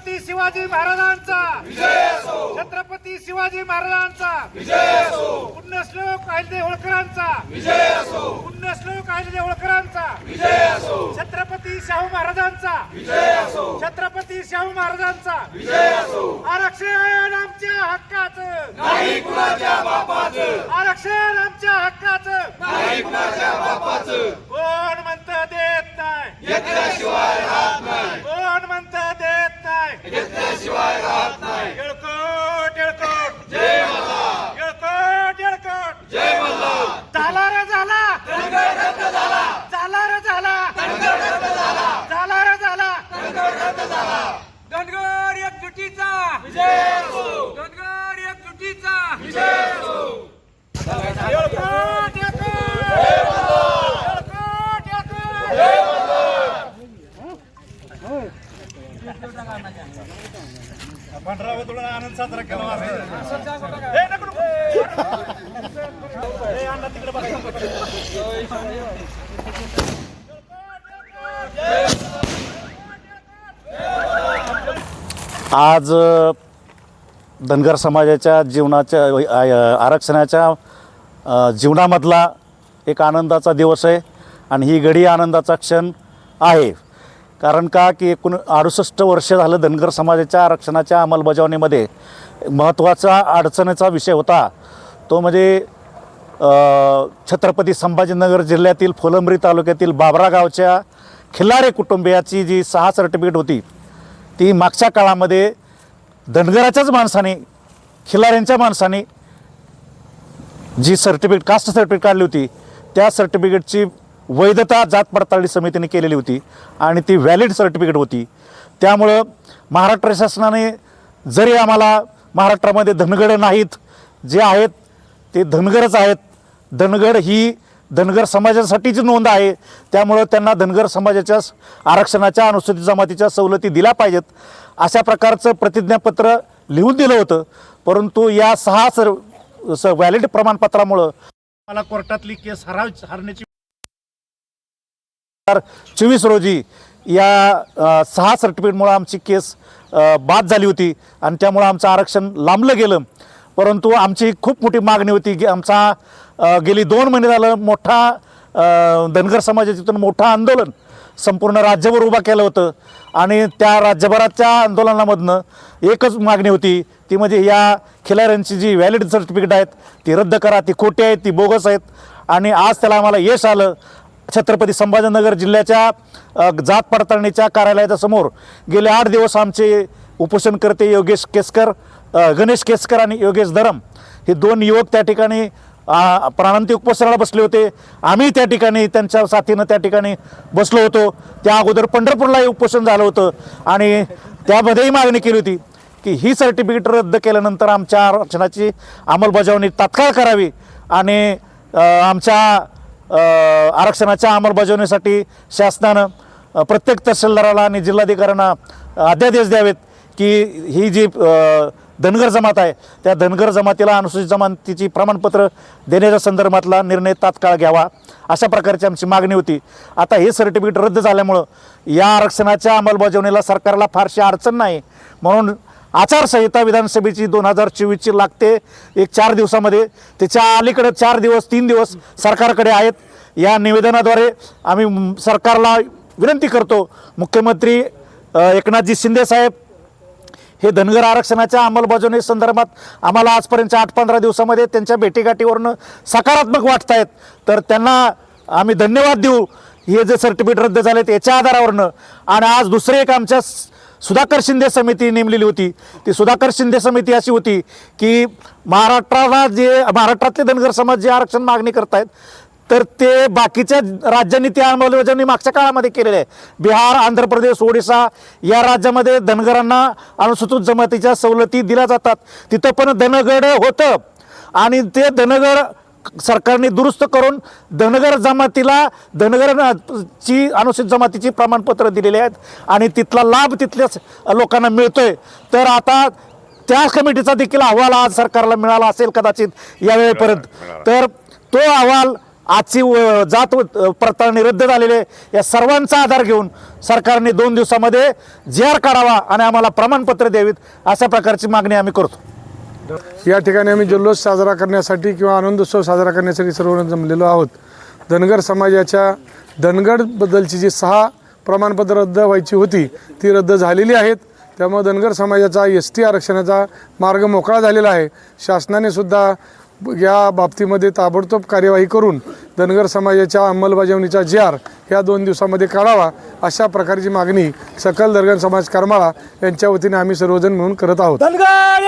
छत्रपती शिवाजी महाराजांचा. छत्रपती शिवाजी महाराजांचा. पुण्यश्लोक अहिल्यादेवी होळकरांचा. पुण्यश्लोक अहिल्यादेवी होळकरांचा. छत्रपती शाहू महाराजांचा. छत्रपती शाहू महाराजांचा. आरक्षण आमच्या हक्काचं. नाही आरक्षण आमच्या हक्काचं. नाही कोण म्हणत देत नाही घेतल्याशिवाय राहत नाही. कोण धनगर झाला रे झाला. धनगर रद्द झाला आनंद साजरा केला आज धनगर समाजाच्या जीवनाच्या आरक्षणाच्या जीवनामधला एक आनंदाचा दिवस आहे आणि ही घडी आनंदाचा क्षण आहे. कारण का की एकूण अडुसष्ट वर्ष झालं धनगर समाजाच्या आरक्षणाच्या अंमलबजावणीमध्ये महत्त्वाचा अडचणीचा विषय होता. तो म्हणजे छत्रपती संभाजीनगर जिल्ह्यातील फुलंब्री तालुक्यातील बाबरा गावच्या खिल्लारे कुटुंबियाची जी सहा सर्टिफिकेट होती ती मागच्या काळामध्ये धनगराच्याच माणसाने खिलाऱ्यांच्या माणसाने जी सर्टिफिकेट कास्ट सर्टिफिकेट काढली होती त्या सर्टिफिकेटची वैधता जात पडताळणी समितीने केलेली होती आणि ती व्हॅलिड सर्टिफिकेट होती. त्यामुळं महाराष्ट्र शासनाने जरी आम्हाला महाराष्ट्रामध्ये धनगड नाहीत जे आहेत ते धनगरच आहेत. धनगड ही धनगर समाजासाठीची नोंद आहे त्यामुळं त्यांना धनगर समाजाच्या आरक्षणाच्या अनुसूचित जमातीच्या सवलती दिल्या पाहिजेत अशा प्रकारचं प्रतिज्ञापत्र लिहून दिलं होतं. परंतु या सहा सर स व्हॅलिड प्रमाणपत्रामुळं मला कोर्टातली केस हरा हरण्याची चोवीस रोजी या सहा सर्टिफिकेटमुळं आमची केस बाद झाली होती आणि त्यामुळं आमचं आरक्षण लांबलं गेलं. परंतु आमची खूप मोठी मागणी होती की आमचा गेली दोन महिने झालं मोठा धनगर समाजाच्या तिथून मोठं आंदोलन संपूर्ण राज्यभर उभा केलं होतं. आणि त्या राज्यभराच्या आंदोलनामधनं एकच मागणी होती ती म्हणजे या खिलाऱ्यांची जी व्हॅलिड सर्टिफिकेट आहेत ती रद्द करा ती खोटी आहेत ती बोगस आहेत. आणि आज त्याला आम्हाला यश आलं. छत्रपती संभाजीनगर जिल्ह्याच्या जात पडताळणीच्या कार्यालयाच्या समोर गेले आठ दिवस आमचे उपोषणकर्ते योगेश केसकर गणेश केसकर आणि योगेश धरम हे दोन युवक त्या ठिकाणी प्राणांती प्राणांतिक उपोषणाला बसले होते. आम्ही त्या ठिकाणी त्यांच्या साथीनं त्या ठिकाणी बसलो होतो. त्या अगोदर पंढरपूरलाही उपोषण झालं होतं आणि त्यामध्येही मागणी केली होती की ही सर्टिफिकेट रद्द केल्यानंतर आमच्या आरक्षणाची अंमलबजावणी तात्काळ करावी आणि आमच्या आरक्षणाच्या अंमलबजावणीसाठी शासनानं प्रत्येक तहसीलदाराला आणि जिल्हाधिकाऱ्यांना अध्यादेश द्यावेत की ही जी धनगर जमात आहे त्या धनगर जमातीला अनुसूचित जमातीची प्रमाणपत्र देण्याच्या संदर्भातला निर्णय तात्काळ घ्यावा अशा प्रकारची आमची मागणी होती. आता हे सर्टिफिकेट रद्द झाल्यामुळं या आरक्षणाच्या अंमलबजावणीला सरकारला फारशी अडचण नाही म्हणून आचारसंहिता विधानसभेची दोन हजार चोवीसची लागते. एक चार दिवसामध्ये. त्याच्या अलीकडे चार दिवस तीन दिवस सरकारकडे आहेत. या निवेदनाद्वारे आम्ही सरकारला विनंती करतो. मुख्यमंत्री एकनाथजी शिंदेसाहेब हे धनगर आरक्षणाच्या अंमलबजावणी संदर्भात आम्हाला आजपर्यंतच्या आठ पंधरा दिवसामध्ये त्यांच्या भेटीगाठीवरनं सकारात्मक वाटत आहेत तर त्यांना आम्ही धन्यवाद देऊ. हे जे सर्टिफिकेट रद्द झाले याच्या आधारावरनं. आणि आज दुसरे एक आमच्या सुधाकर शिंदे समिती नेमलेली होती. ती सुधाकर शिंदे समिती अशी होती की महाराष्ट्राला जे महाराष्ट्रातले धनगर समाज जे आरक्षण मागणी करतायत तर ते बाकीच्या राज्यांनी त्या अंमलबजावणी मागच्या काळामध्ये केलेले आहे. बिहार आंध्र प्रदेश ओडिसा या राज्यामध्ये धनगरांना अनुसूचित जमातीच्या सवलती दिल्या जातात. तिथं पण धनगड होतं. आणि ते धनगड सरकारने दुरुस्त करून धनगर जमातीला धनगर ची अनुसूचित जमातीची प्रमाणपत्र दिलेली आहेत आणि तिथला लाभ तिथल्याच लोकांना मिळतोय. तर आता त्या कमिटीचा देखील अहवाल आज सरकारला मिळाला असेल कदाचित यावेळेपर्यंत तर तो अहवाल आजची जात पडताळणी रद्द झालेली या सर्वांचा आधार घेऊन सरकारने दोन दिवसामध्ये जी आर काढावा आणि आम्हाला प्रमाणपत्र द्यावीत अशा प्रकारची मागणी आम्ही करतो. या ठिकाणी आम्ही जल्लोष साजरा करण्यासाठी किंवा आनंदोत्सव साजरा करण्यासाठी सर्वजण जमलेलो आहोत. धनगर समाजाच्या धनगरबद्दलची जी सहा प्रमाणपत्र रद्द व्हायची होती ती रद्द झालेली आहेत. त्यामुळे धनगर समाजाचा एस टी आरक्षणाचा मार्ग मोकळा झालेला आहे. शासनाने सुद्धा या बाबतीमध्ये ताबडतोब कार्यवाही करून धनगर समाजाच्या अंमलबजावणीचा जी आर ह्या दोन दिवसामध्ये काढावा अशा प्रकारची मागणी सकल धनगर समाज करमाळा यांच्या वतीने आम्ही सर्वजण मिळून करत आहोत. धनगर